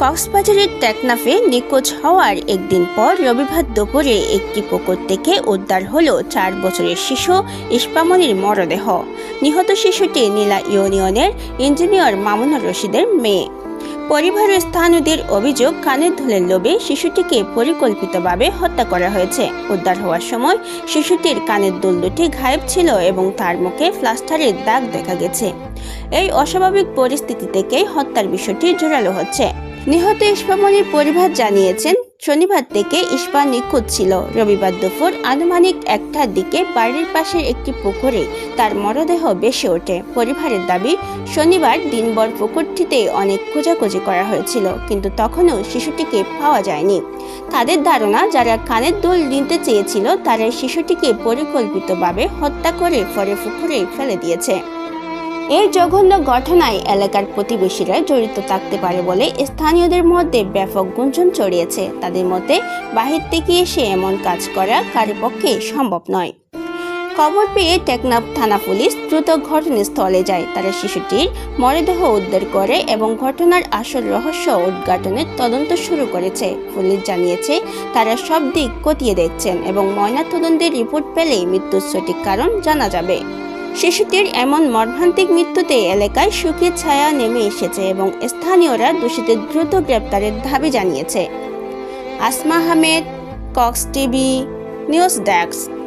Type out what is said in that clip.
কক্সবাজারের টেকনাফে নিখোঁজ হওয়ার একদিন পর রবিবার দুপুরে একটি পুকুর থেকে উদ্ধার হল চার বছরের শিশু ইস্পামনির মরদেহ। নিহত শিশুটি নীলা ইউনিয়নের ইঞ্জিনিয়র মামুনুর রশিদের মেয়ে। পরিবারের স্থানীয়দের অভিযোগ কানের ধুলের লোভে শিশুটিকে পরিকল্পিতভাবে হত্যা করা হয়েছে। উদ্ধার হওয়ার সময় শিশুটির কানের দুল দুটি গায়েব ছিল এবং তার মুখে প্লাস্টারের দাগ দেখা গেছে। এই অস্বাভাবিক পরিস্থিতি থেকেই হত্যার বিষয়টি জোরালো হচ্ছে। নিহত ইস্পামনির পরিবার জানিয়েছেন শনিবার থেকে ইস্পা নিখোঁজ ছিল। রবিবার দুপুর আনুমানিক একটার দিকে বাড়ির পাশের একটি পুকুরে তার মরদেহ বেশি ওঠে। পরিবারের দাবি, শনিবার দিনভর পুকুরটিতে অনেক খোঁজাখুঁজি করা হয়েছিল, কিন্তু তখনও শিশুটিকে পাওয়া যায়নি। তাদের ধারণা, যারা কানের দুল নিতে চেয়েছিল, তারা শিশুটিকে পরিকল্পিতভাবে হত্যা করে পরে পুকুরে ফেলে দিয়েছে। এই জঘন্য ঘটনায় এলাকার প্রতিবেশীরা জড়িত থাকতে পারে বলে স্থানীয়দের মধ্যে ব্যাপক গুঞ্জন ছড়িয়েছে। তাদের মতে বাহির থেকে এসে এমন কাজ করা কারও পক্ষে সম্ভব নয়। খবর পেয়ে টেকনাফ থানা পুলিশ দ্রুত ঘটনাস্থলে যায়। তারা শিশুটির মরদেহ উদ্ধার করে এবং ঘটনার আসল রহস্য উদ্ঘাটনের তদন্ত শুরু করেছে। পুলিশ জানিয়েছে, তারা সব দিক খতিয়ে দেখছেন এবং ময়নাতদন্তের রিপোর্ট পেলেই মৃত্যুর সঠিক কারণ জানা যাবে। শিশুটির এমন মর্মান্তিক মৃত্যুতে এলাকায় সুখের ছায়া নেমে এসেছে এবং স্থানীয়রা দোষীদের দ্রুত গ্রেপ্তারের দাবি জানিয়েছে। Asma Ahmed, Cox TV, news desk.